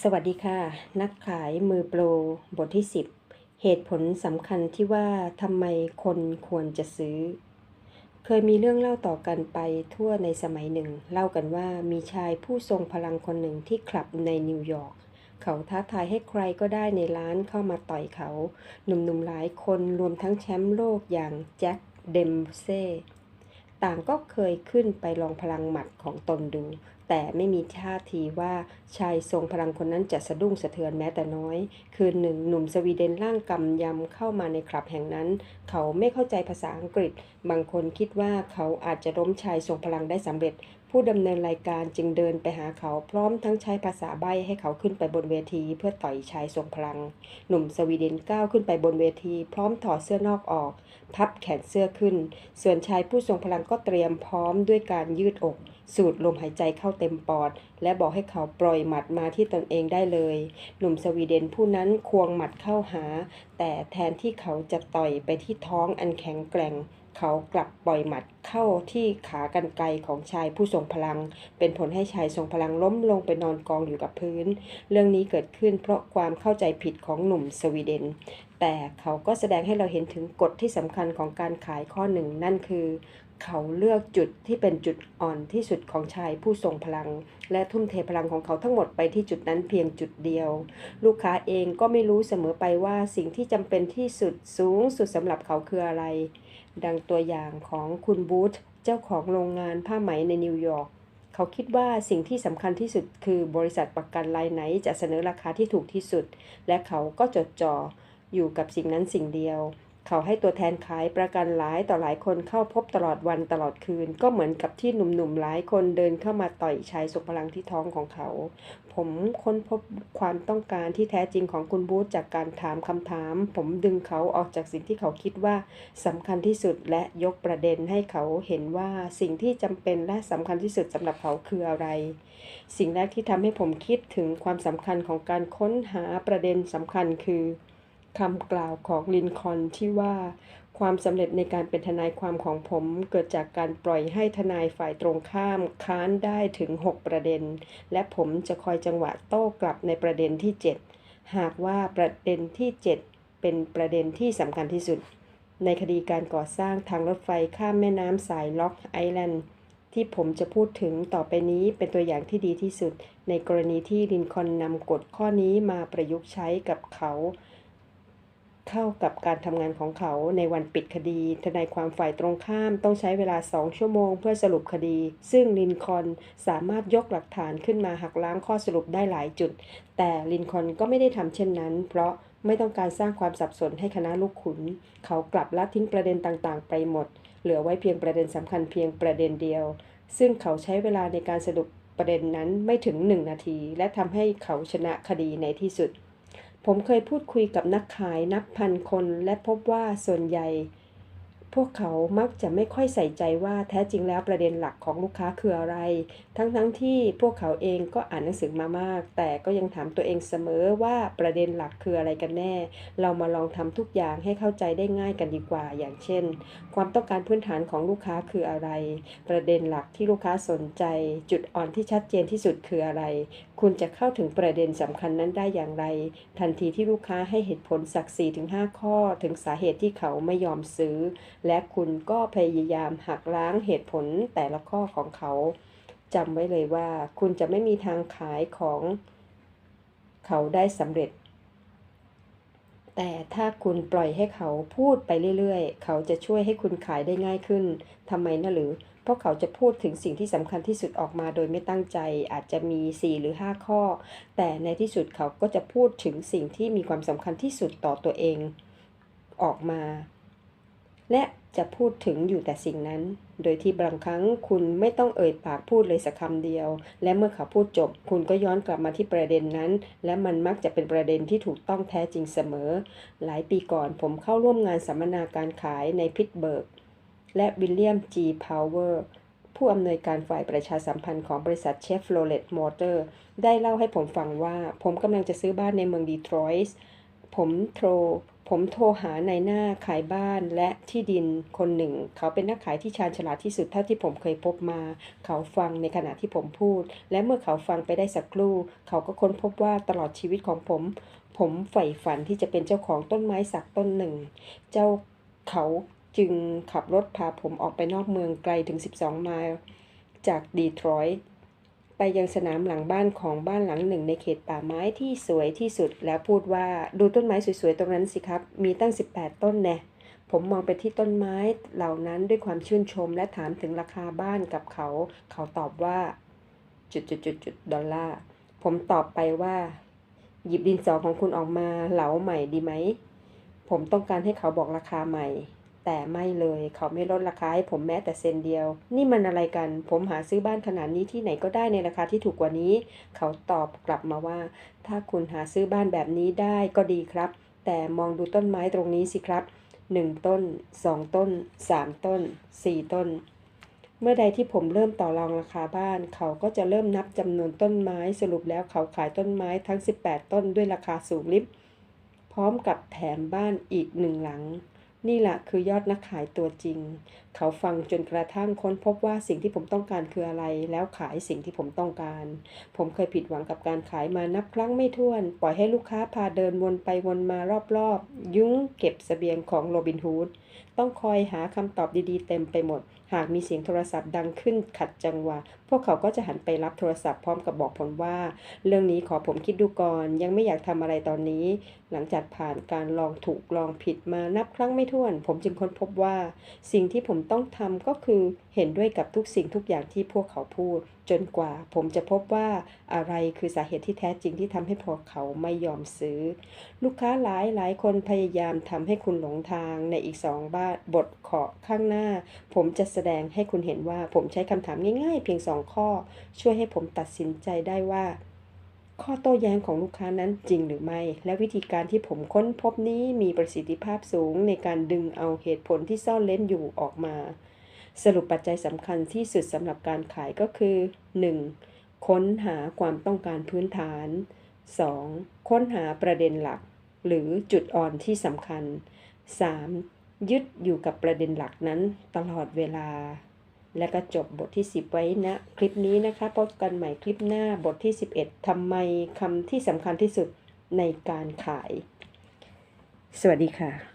สวัสดีค่ะ นักขายมือโปรบทที่ 10 เหตุผลสำคัญที่ว่าทำไมคนควรจะซื้อ เคยมีเรื่องเล่าต่อกันไปทั่วในสมัยหนึ่ง เล่ากันว่ามีชายผู้ทรงพลังคนหนึ่งที่คลับในนิวยอร์กเขาท้าทายให้ใครก็ได้ในร้านเข้ามาต่อยเขา หนุ่มๆหลายคนรวมทั้งแชมป์โลกอย่างแจ็คเดมเซ่ต่างก็เคยขึ้นไปลองพลังหมัดของตนดู แต่ไม่มีท่าทีว่าชายทรงพลังคนนั้นจะสะดุ้งสะเทือนแม้แต่น้อย คืนหนึ่งหนุ่มสวีเดนร่างกำยำเข้ามาในคลับแห่งนั้น เขาไม่เข้าใจภาษาอังกฤษ บางคนคิดว่าเขาอาจจะล้มชายทรงพลังได้สำเร็จ ผู้ดำเนินรายการจึงเดินไปหาเขาพร้อมทั้งใช้ภาษาใบ้ให้เขาขึ้นไปบนเวทีเพื่อต่อยชายทรงพลัง หนุ่มสวีเดนก้าวขึ้นไปบนเวที พร้อมถอดเสื้อนอกออก พับแขนเสื้อขึ้น ส่วนชายผู้ทรงพลังก็เตรียมพร้อมด้วยการยืดอก สูดลมหายใจเข้าเต็มปอด และบอกให้เขาปล่อยหมัดมาที่ตนเองได้เลย หนุ่มสวีเดนผู้นั้นควงหมัดเข้าหา แต่แทนที่เขาจะต่อยไปที่ท้องอันแข็งแกร่ง เขากลับปล่อยหมัดเข้าที่ขากรรไกรของชายผู้ทรงพลัง เป็นผลให้ชายทรงพลังล้มลงไปนอนกองอยู่กับพื้น เรื่องนี้เกิดขึ้นเพราะความเข้าใจผิดของหนุ่มสวีเดน แต่เขาก็แสดงให้เราเห็นถึงกฎที่สำคัญของการขายข้อหนึ่งนั่นคือเขาเลือกจุดที่เป็นจุดอ่อนที่สุดของชายผู้ทรงพลัง และทุ่มเทพลังของเขาทั้งหมดไปที่จุดนั้นเพียงจุดเดียว ลูกค้าเองก็ไม่รู้เสมอไปว่าสิ่งที่จำเป็นที่สุดสูงสุดสำหรับเขาคืออะไร ดังตัวอย่างของคุณบูธเจ้าของโรงงานผ้าไหมในนิวยอร์กเขาคิดว่าสิ่งที่สำคัญที่สุดคือบริษัทประกันรายไหนจะเสนอราคาที่ถูกที่สุด และเขาก็จดจ่ออยู่กับสิ่งนั้นสิ่งเดียว เขาให้ตัวแทนขายประกันหลายต่อหลายคนเข้าพบตลอดวันตลอดคืน ก็เหมือนกับที่หนุ่มๆหลายคนเดินเข้ามาต่อยชายสุพลังที่ท้องของเขา ผมค้นพบความต้องการที่แท้จริงของคุณบูธจากการถามคำถาม ผมดึงเขาออกจากสิ่งที่เขาคิดว่าสำคัญที่สุดและยกประเด็นให้เขาเห็นว่าสิ่งที่จำเป็นและสำคัญที่สุดสำหรับเขาคืออะไร สิ่งแรกที่ทำให้ผมคิดถึงความสำคัญของการค้นหาประเด็นสำคัญคือ คำกล่าวของลินคอนที่ว่าความสำเร็จในการเป็นทนายความของผมเกิดจากการปล่อยให้ทนายฝ่ายตรงข้ามค้านได้ถึง 6 ประเด็น และผมจะคอยจังหวะโต้กลับในประเด็นที่ 7 หากว่าประเด็นที่ 7 เป็นประเด็นที่สำคัญที่สุด ในคดีการก่อสร้างทางรถไฟข้ามแม่น้ำสายล็อกไอแลนด์ที่ผมจะพูดถึงต่อไปนี้เป็นตัวอย่างที่ดีที่สุด ในกรณีที่ลินคอนนำกฎข้อนี้มาประยุกต์ใช้กับเขา เข้ากับการทำงานของเขาในวันปิดคดี ทนายความฝ่ายตรงข้ามต้องใช้เวลา 2 ชั่วโมงเพื่อสรุปคดี ซึ่งลินคอนสามารถยกหลักฐานขึ้นมาหักล้างข้อสรุปได้หลายจุด แต่ลินคอนก็ไม่ได้ทำเช่นนั้น เพราะไม่ต้องการสร้างความสับสนให้คณะลูกขุน เขากลับละทิ้งประเด็นต่างๆ ไปหมด เหลือไว้เพียงประเด็นสำคัญเพียงประเด็นเดียว ซึ่งเขาใช้เวลาในการสรุปประเด็นนั้นไม่ถึง 1 นาที และทำให้เขาชนะคดีในที่สุด ผมเคยพูดคุยกับนักขายนับพันคนและพบว่าส่วนใหญ่ พวกเขามักจะไม่ค่อยใส่ใจว่าแท้จริงแล้วประเด็นหลักของลูกค้าคืออะไร ทั้งๆทที่พวกเขาเองก็อ่านหนังสือมามาก แต่ก็ยังถามตัวเองเสมอว่าประเด็นหลักคืออะไรกันแน่ เรามาลองทำทุกอย่างให้เข้าใจได้ง่ายกันดีกว่า อย่างเช่น ความต้องการพื้นฐานของลูกค้าคืออะไร ประเด็นหลักที่ลูกค้าสนใจ จุดอ่อนที่ชัดเจนที่สุดคืออะไร คุณจะเข้าถึงประเด็นสำคัญนั้นได้อย่างไร ทันทีที่ลูกค้าให้เหตุผลสัก4-5ข้อ ถึงสาเหตุที่เขาไม่ยอมซื้อและคุณก็พยายามหักล้างเหตุผลแต่ละข้อของเขาจำไว้เลยว่า คุณจะไม่มีทางขายของเขาได้สำเร็จ แต่ถ้าคุณปล่อยให้เขาพูดไปเรื่อยๆ เขาจะช่วยให้คุณขายได้ง่ายขึ้นทำไมนะหรือ เพราะเขาจะพูดถึงสิ่งที่สำคัญที่สุดออกมาโดยไม่ตั้งใจ อาจจะมี 4 หรือ 5 ข้อ แต่ในที่สุดเขาก็จะพูดถึงสิ่งที่มีความสำคัญที่สุดต่อตัวเอง ออกมา และจะพูดถึงอยู่แต่สิ่งนั้น โดยที่บางครั้งคุณไม่ต้องเอ่ยปากพูดเลยสักคำเดียว และเมื่อเขาพูดจบ คุณก็ย้อนกลับมาที่ประเด็นนั้น และมันมักจะเป็นประเด็นที่ถูกต้องแท้จริงเสมอ หลายปีก่อนผมเข้าร่วมงานสัมมนาการขายในพิตเบิร์ก และวิลเลียมจีพาวเวอร์ผู้อำนวยการฝ่ายประชาสัมพันธ์ของบริษัทเชฟโรเลตมอเตอร์ได้เล่าให้ผมฟังว่า ผมกำลังจะซื้อบ้านในเมืองดีทรอยต์ผมโทร ผมโทรหานายหน้าขายบ้านและที่ดินคนหนึ่ง เขาเป็นนักขายที่ชาญฉลาดที่สุดเท่าที่ผมเคยพบมา เขาฟังในขณะที่ผมพูด และเมื่อเขาฟังไปได้สักครู่ เขาก็ค้นพบว่าตลอดชีวิตของผม ผมใฝ่ฝันที่จะเป็นเจ้าของต้นไม้สักต้นหนึ่ง เจ้าเขาจึงขับรถพาผมออกไปนอกเมืองไกลถึง 12 ไมล์จากดีทรอยต์ ไปยังสนามหลังบ้านของบ้านหลังหนึ่งในเขตป่าไม้ที่สวยที่สุด แล้วพูดว่าดูต้นไม้สวยๆตรงนั้นสิครับ มีตั้ง 18 ต้นแน่ผมมองไปที่ต้นไม้เหล่านั้นด้วยความชื่นชมและถามถึงราคาบ้านกับเขา เขาตอบว่า จุดจุดจุดจุดดอลลาร์ ผมตอบไปว่า หยิบดินสอของคุณออกมาเหลาใหม่ดีไหม ผมต้องการให้เขาบอกราคาใหม่ แต่ไม่เลยเขาไม่ลดราคาให้ผมแม้แต่เซนเดียว นี่มันอะไรกัน ผมหาซื้อบ้านขนาดนี้ที่ไหนก็ได้ในราคาที่ถูกกว่านี้ เขาตอบกลับมาว่า ถ้าคุณหาซื้อบ้านแบบนี้ได้ก็ดีครับ แต่มองดูต้นไม้ตรงนี้สิครับหนึ่งต้นสองต้นสามต้นสี่ต้น เมื่อใดที่ผมเริ่มต่อรองราคาบ้าน เขาก็จะเริ่มนับจำนวนต้นไม้สรุปแล้วเขาขายต้นไม้ทั้ง 18 ต้นด้วยราคาสูงลิบพร้อมกับแถมบ้านอีกหนึ่งหลัง นี่แหละคือยอดนักขายตัวจริง เขาฟังจนกระทั่งค้นพบว่าสิ่งที่ผมต้องการคืออะไร แล้วขายสิ่งที่ผมต้องการ ผมเคยผิดหวังกับการขายมานับครั้งไม่ถ้วน ปล่อยให้ลูกค้าพาเดินวนไปวนมารอบๆ ยุ้งเก็บเสบียงของโรบินฮูด ต้องคอยหาคำตอบดีๆเต็มไปหมด หากมีเสียงโทรศัพท์ดังขึ้นขัดจังหวะ พวกเขาก็จะหันไปรับโทรศัพท์พร้อมกับบอกผมว่า เรื่องนี้ขอผมคิดดูก่อน ยังไม่อยากทำอะไรตอนนี้ หลังจากผ่านการลองถูกลองผิดมานับครั้งไม่ถ้วน ผมจึงค้นพบว่าสิ่งที่ผมต้องทำก็คือเห็นด้วยกับทุกสิ่งทุกอย่างที่พวกเขาพูด จนกว่าผมจะพบว่าอะไรคือสาเหตุที่แท้จริงที่ทำให้พวกเขาไม่ยอมซื้อ ลูกค้าหลายหลายคนพยายามทำให้คุณหลงทางในอีกสองบ้านบทขอข้างหน้า ผมจะแสดงให้คุณเห็นว่าผมใช้คำถามง่ายๆ เพียงสองข้อ ช่วยให้ผมตัดสินใจได้ว่า ข้อโต้แย้งของลูกค้านั้นจริงหรือไม่ และวิธีการที่ผมค้นพบนี้มีประสิทธิภาพสูงในการดึงเอาเหตุผลที่ซ่อนเล้นอยู่ออกมา สรุปปัจจัยสำคัญที่สุดสำหรับการขายก็คือ 1. ค้นหาความต้องการพื้นฐาน 2. ค้นหาประเด็นหลัก หรือจุดอ่อนที่สำคัญ 3. ยึดอยู่กับประเด็นหลักนั้นตลอดเวลา แล้วก็จบบทที่ 10 ไว้นะ คลิปนี้นะคะพบกันใหม่คลิปหน้าบทที่ 11ทำไมคำที่สำคัญที่สุดในการขาย สวัสดีค่ะ